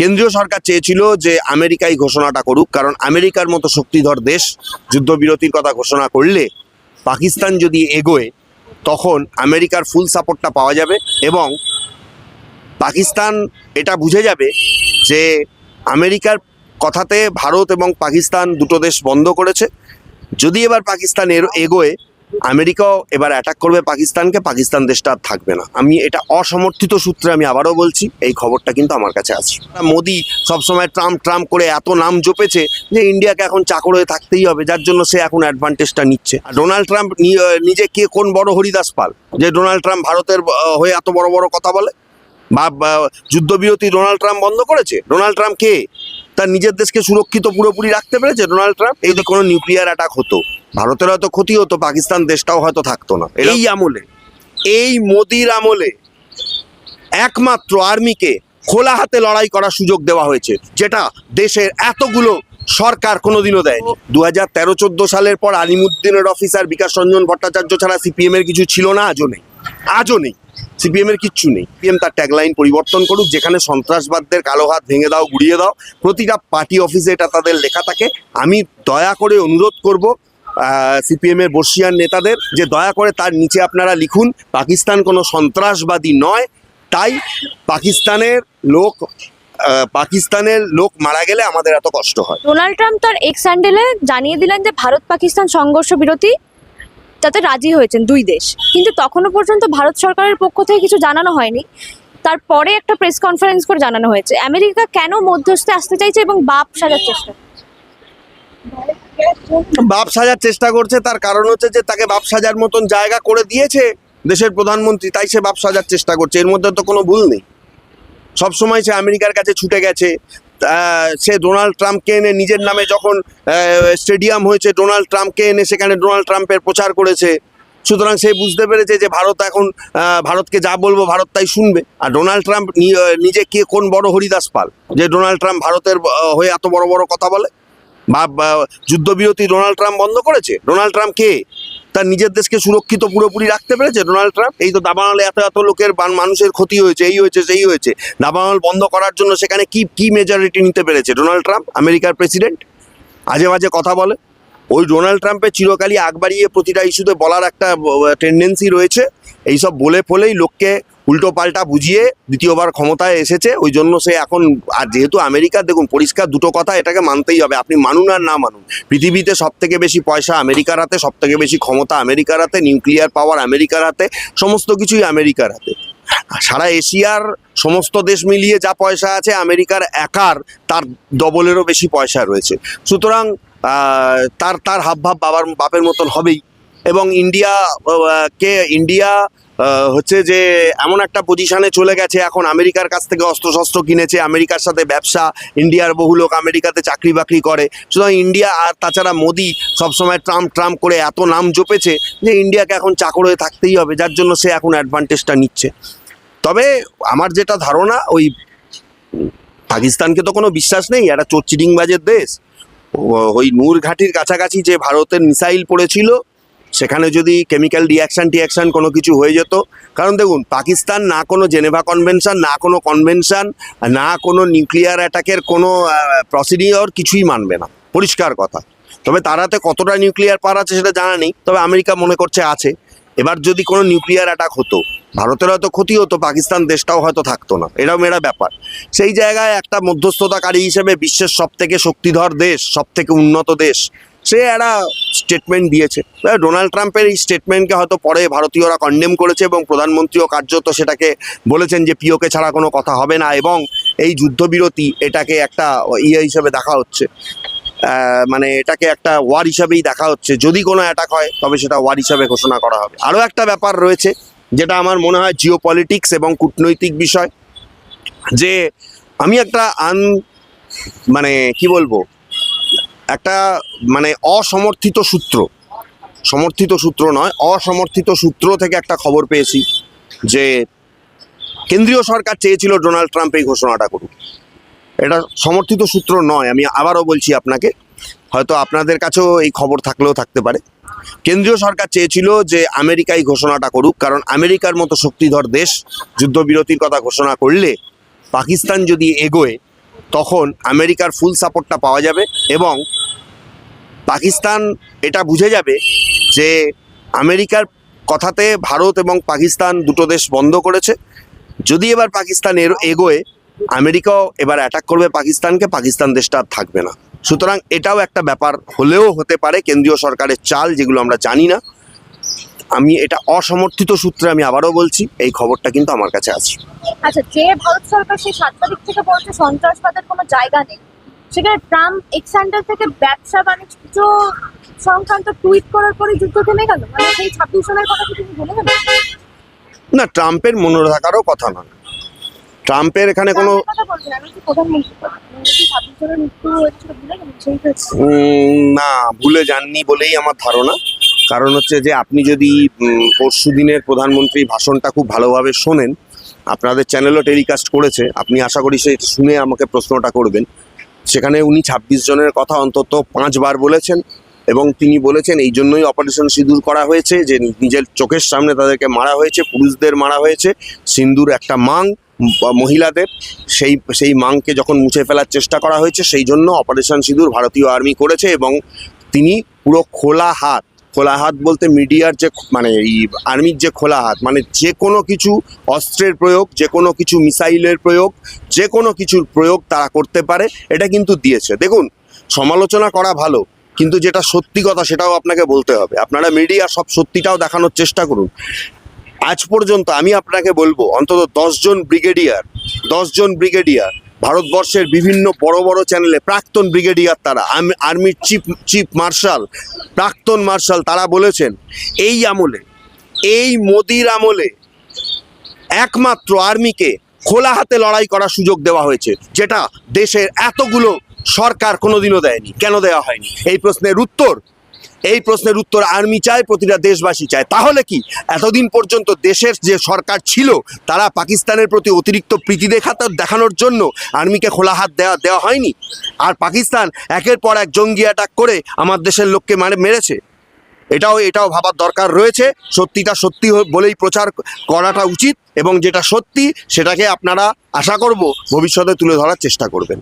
কেন্দ্রীয় সরকার চেয়েছিল যে আমেরিকাই ঘোষণাটা করুক, কারণ আমেরিকার মতো শক্তিধর দেশ যুদ্ধবিরতির কথা ঘোষণা করলে পাকিস্তান যদি এগোয়, তখন আমেরিকার ফুল সাপোর্টটা পাওয়া যাবে এবং পাকিস্তান এটা বুঝে যাবে যে আমেরিকার কথাতে ভারত এবং পাকিস্তান দুটো দেশ বন্ধ করেছে। যদি এবার পাকিস্তান এগোয় আমেরিকাও এবার অ্যাটাক করবে পাকিস্তানকে, পাকিস্তান দেশটা আর থাকবে না। আমি এটা অসমর্থিত সূত্রে আমি আবারও বলছি, এই খবরটা কিন্তু আমার কাছে আছে। মোদি সবসময় ট্রাম্প ট্রাম্প করে এত নাম জপেছে যে ইন্ডিয়াকে এখন চাকর হয়ে থাকতেই হবে, যার জন্য সে এখন অ্যাডভান্টেজটা নিচ্ছে। আর ডোনাল্ড ট্রাম্প নিজে কে কোন বড় হরিদাস পাল? যে ডোনাল্ড ট্রাম্প ভারতের হয়ে এত বড় বড় কথা বলে? বা, যুদ্ধবিরতি ডোনাল্ড ট্রাম্প বন্ধ করেছে? ডোনাল্ড ট্রাম্প কে? তার নিজের দেশকে সুরক্ষিত পুরোপুরি রাখতে পেরেছে ডোনাল্ড ট্রাম্প এই যদি কোনো নিউক্লিয়ার অ্যাটাক হতো। ভারতের হয়তো ক্ষতি হতো পাকিস্তান দেশটাও হয়তো থাকতো না। এই আমলে। এই মোদির আমলে একমাত্র আর্মিকে খোলা হাতে লড়াই করার সুযোগ দেওয়া হয়েছে যেটা দেশের এতগুলো সরকার কোনোদিনও দেয়নি। দু হাজার তেরো চোদ্দ সালের পর আলিমুদ্দিনের অফিসার বিকাশ রঞ্জন ভট্টাচার্য ছাড়া সিপিএম এর কিছু ছিল না আজও নেই। আজও নেই সিপিএম এর কিচ্ছু নেই। সিপিএম তার ট্যাগলাইন পরিবর্তন করুক, যেখানে সন্ত্রাসবাদদের কালো হাত ভেঙে দাও, গুড়িয়ে দাও, প্রতিটা পার্টি অফিসে এটা তাদের লেখা থাকে। আমি দয়া করে অনুরোধ করব সিপিএম এর বর্ষিয়ান নেতাদের, যে দয়া করে তার নিচে আপনারা লিখুন, পাকিস্তান কোনো সন্ত্রাসবাদী নয়। তাই পাকিস্তানের লোক পাকিস্তানের লোক মারা গেলে আমাদের এত কষ্ট হয়। ডোনাল্ড ট্রাম্প তার এক্স হ্যান্ডেলে জানিয়ে দিলেন যে ভারত পাকিস্তান সংঘর্ষ বিরতি। তাতে রাজি হয়েছেন দুই দেশ। কিন্তু তখনও পর্যন্ত ভারত সরকারের পক্ষ থেকে কিছু জানানো হয়নি। তারপরে একটা প্রেস কনফারেন্স করে জানানো হয়েছে। আমেরিকা কেন মধ্যস্থে আসতে চাইছে এবং বাপ সাজার চেষ্টা বাপ সাজার চেষ্টা করছে, তার কারণ হচ্ছে যে তাকে বাপ সাজার মতন জায়গা করে দিয়েছে দেশের প্রধানমন্ত্রী, তাই সে বাপ সাজার চেষ্টা করছে। এর মধ্যে তো কোনো ভুল নেই। সবসময় সে আমেরিকার কাছে ছুটে গেছে সে ডোনাল্ড ট্রাম্পকে এনে নিজের নামে যখন স্টেডিয়াম হয়েছে, ডোনাল্ড ট্রাম্পকে এনে সেখানে ডোনাল্ড ট্রাম্পের প্রচার করেছে। সুতরাং সে বুঝতে পেরেছে যে ভারত এখন ভারতকে যা বলব ভারত তাই শুনবে। আর ডোনাল্ড ট্রাম্প নিজে কে কোন বড় হরিদাস পাল? যে ডোনাল্ড ট্রাম্প ভারতের হয়ে এত বড় বড় কথা বলে? বা, যুদ্ধবিরতি ডোনাল্ড ট্রাম্প বন্ধ করেছে? ডোনাল্ড ট্রাম্প কে? তার নিজের দেশকে সুরক্ষিত পুরোপুরি রাখতে পেরেছে ডোনাল্ড ট্রাম্প। এই তো দাবানলে এত এত লোকের মানুষের ক্ষতি হয়েছে, এই হয়েছে, সেই হয়েছে। দাবানল বন্ধ করার জন্য সেখানে কি কি মেজরিটি নিতে পেরেছে? ডোনাল্ড ট্রাম্প, আমেরিকার প্রেসিডেন্ট? আজে বাজে কথা বলে। ওই ডোনাল্ড ট্রাম্পের চিরকালই আগ বাড়িয়ে প্রতিটা ইস্যুতে বলার একটা টেন্ডেন্সি রয়েছে। এইসব বলে ফলেই লোককে উল্টো পাল্টা বুঝিয়ে দ্বিতীয়বার ক্ষমতায় এসেছে, ওই জন্য সে এখন, আর যেহেতু আমেরিকা, দেখুন, পরিষ্কার দুটো কথা এটাকে মানতেই হবে, আপনি মানুন আর না মানুন। পৃথিবীতে সব থেকে বেশি পয়সা আমেরিকার হাতে সব থেকে বেশি ক্ষমতা আমেরিকার হাতে, নিউক্লিয়ার পাওয়ার আমেরিকার হাতে, সমস্ত কিছুই আমেরিকার হাতে। সারা এশিয়ার সমস্ত দেশ মিলিয়ে যা পয়সা আছে, আমেরিকার একার তার ডবলেরও বেশি পয়সা রয়েছে। সুতরাং তার তার হাবভাব বাবার, বাপের মতন হবেই। এবং ইন্ডিয়া কে, ইন্ডিয়া হচ্ছে যে এমন একটা পজিশনে চলে গেছে, এখন আমেরিকার কাছ থেকে অস্ত্রশস্ত্র কিনেছে, আমেরিকার সাথে ব্যবসা, ইন্ডিয়ার বহু লোক আমেরিকাতে চাকরি বাকরি করে। সুতরাং ইন্ডিয়া আর তাছাড়া মোদি সবসময় ট্রাম্প ট্রাম্প করে এত নাম জপেছে যে ইন্ডিয়াকে এখন চাকর হয়ে থাকতেই হবে, যার জন্য সে এখন অ্যাডভান্টেজটা নিচ্ছে। তবে আমার যেটা ধারণা, ওই পাকিস্তানকে তো কোনো বিশ্বাস নেই, একটা চোর চিটিংবাজের দেশ। ওই নূর ঘাটির কাছাকাছি যে ভারতের মিসাইল পড়েছিল সেখানে যদি কেমিক্যাল রিয়াকশান টিয়াকশান কোনো কিছু হয়ে যেত। কারণ দেখুন, পাকিস্তান না কোনো জেনেভা কনভেনশন না কোনো কনভেনশন না কোনো নিউক্লিয়ার অ্যাটাকের কোনো প্রসিডিওর কিছুই মানবে না। পরিষ্কার কথা। তবে তারাতে কতটা নিউক্লিয়ার পার আছে সেটা জানা নেই। তবে আমেরিকা মনে করছে আছে। এবার যদি কোনো নিউক্লিয়ার অ্যাটাক হতো ভারতের হয়তো ক্ষতি হতো, পাকিস্তান দেশটাও হয়তো থাকতো না। এরকম এরা ব্যাপার। সেই জায়গায় একটা মধ্যস্থতাকারী হিসেবে বিশ্বের সব থেকে শক্তিধর দেশ সব থেকে উন্নত দেশ, সে একটা স্টেটমেন্ট দিয়েছে। ডোনাল্ড ট্রাম্পের এই স্টেটমেন্টকে হয়তো পরে ভারতীয়রা কন্ডেম করেছে এবং প্রধানমন্ত্রীও কার্যত সেটাকে বলেছেন যে, পিওকে ছাড়া কোনো কথা হবে না। এবং এই যুদ্ধবিরতি এটাকে একটা ইয়ে হিসেবে দেখা হচ্ছে। মানে এটাকে একটা ওয়ার হিসাবেই দেখা হচ্ছে। যদি কোনো অ্যাটাক হয়, তবে সেটা ওয়ার হিসাবে ঘোষণা করা হবে। আরও একটা ব্যাপার রয়েছে। যেটা আমার মনে হয় জিও পলিটিক্স এবং কূটনৈতিক বিষয়, যে আমি একটা আন মানে কি বলব, একটা মানে অসমর্থিত সূত্র, সমর্থিত সূত্র নয়, অসমর্থিত সূত্র থেকে একটা খবর পেয়েছি যে কেন্দ্রীয় সরকার চেয়েছিল ডোনাল্ড ট্রাম্প এই ঘোষণাটা করুক। এটা সমর্থিত সূত্র নয়, আমি আবারও বলছি আপনাকে, হয়তো আপনাদের কাছেও এই খবর থাকলেও থাকতে পারে। কেন্দ্রীয় সরকার চেয়েছিল যে আমেরিকাই ঘোষণাটা করুক, কারণ আমেরিকার মতো শক্তিধর দেশ যুদ্ধবিরতির কথা ঘোষণা করলে পাকিস্তান যদি এগোয়, তখন আমেরিকার ফুল সাপোর্টটা পাওয়া যাবে এবং পাকিস্তান এটা বুঝে যাবে যে আমেরিকার কথাতে ভারত এবং পাকিস্তান দুটো দেশ বন্ধ করেছে। যদি এবার পাকিস্তান এগোয়, আমেরিকাও এবার অ্যাটাক করবে পাকিস্তানকে, পাকিস্তান দেশটা আর থাকবে না। সুতরাং এটাও একটা ব্যাপার হলেও হতে পারে কেন্দ্রীয় সরকারের চাল যেগুলো আমরা জানি না। আমি এটা অসমর্থিত সূত্রে আমি আবারও বলছি এই খবরটা কিন্তু আমার কাছে আছে। আচ্ছা যে ভারত সরকার সেই সাত তারিখ থেকে বলছে সন্ত্রাসবাদের কোনো জায়গা নেই সেখানে ট্রাম্প এক্সান্ডার থেকে ব্যবসা বাণিজ্য সংক্রান্ত টুইট করার পরে যুদ্ধ থেমে গেল? মানে সেই ছাব্বিশ জনের কথা কি তুমি গেলে? না ট্রাম্পের মনে থাকারও কথা নয়। ট্রাম্পের এখানে কোনো না ভুলে যাননি বলেই আমার ধারণা। কারণ হচ্ছে যে আপনি যদি পরশু দিনের প্রধানমন্ত্রী ভাষণটা খুব ভালোভাবে শোনেন আপনাদের চ্যানেলও টেলিকাস্ট করেছে আপনি আশা করি সে শুনে আমাকে প্রশ্নটা করবেন। সেখানে উনি ছাব্বিশ জনের কথা অন্তত পাঁচবার বলেছেন এবং তিনি বলেছেন এই জন্যই অপারেশন সিঁদুর করা হয়েছে যে নিজের চোখের সামনে তাদেরকে মারা হয়েছে পুরুষদের মারা হয়েছে সিন্দুর একটা মাং মহিলাদের, সেই সেই মাংকে যখন মুছে ফেলার চেষ্টা করা হয়েছে, সেই জন্য অপারেশন সিঁদুর ভারতীয় আর্মি করেছে এবং তিনি পুরো খোলা হাত খোলা হাত বলতে মিডিয়ার যে মানে এই আর্মির যে খোলা হাত মানে যে কোনো কিছু অস্ত্রের প্রয়োগ, যে কোনো কিছু মিসাইলের প্রয়োগ, যে কোনো কিছুর প্রয়োগ তারা করতে পারে, এটা কিন্তু দিয়েছে। দেখুন, সমালোচনা করা ভালো, কিন্তু যেটা সত্যি কথা সেটাও আপনাকে বলতে হবে। আপনারা মিডিয়া সব সত্যিটাও দেখানোর চেষ্টা করুন। আজ পর্যন্ত আমি আপনাকে বলব, অন্তত দশজন ব্রিগেডিয়ার দশজন ব্রিগেডিয়ার, ভারতবর্ষের বিভিন্ন বড় বড় চ্যানেলে প্রাক্তন ব্রিগেডিয়ার তারা আর্মি- আর্মির চিফ চিফ মার্শাল প্রাক্তন মার্শাল তারা বলেছেন, এই আমলে, এই মোদির আমলে একমাত্র আর্মিকে খোলা হাতে লড়াই করার সুযোগ দেওয়া হয়েছে, যেটা দেশের এতগুলো সরকার কোনোদিনও দেয়নি, কেন দেওয়া হয়নি? এই প্রশ্নের উত্তর এই প্রশ্নের উত্তর আর্মি চায়, প্রতিটা দেশবাসী চায়। তাহলে কি? এতদিন পর্যন্ত দেশের যে সরকার ছিল, তারা পাকিস্তানের প্রতি অতিরিক্ত প্রীতি দেখাতে দেখানোর জন্য আর্মিকে খোলা হাত দেওয়া দেওয়া হয়নি? আর পাকিস্তান একের পর এক জঙ্গি অ্যাটাক করে আমার দেশের লোককে মারে মেরেছে? এটাও এটাও ভাবার দরকার রয়েছে। সত্যিটা সত্যি বলেই প্রচার করাটা উচিত এবং যেটা সত্যি, সেটাকে আপনারা আশা করব ভবিষ্যতে তুলে ধরার চেষ্টা করবেন।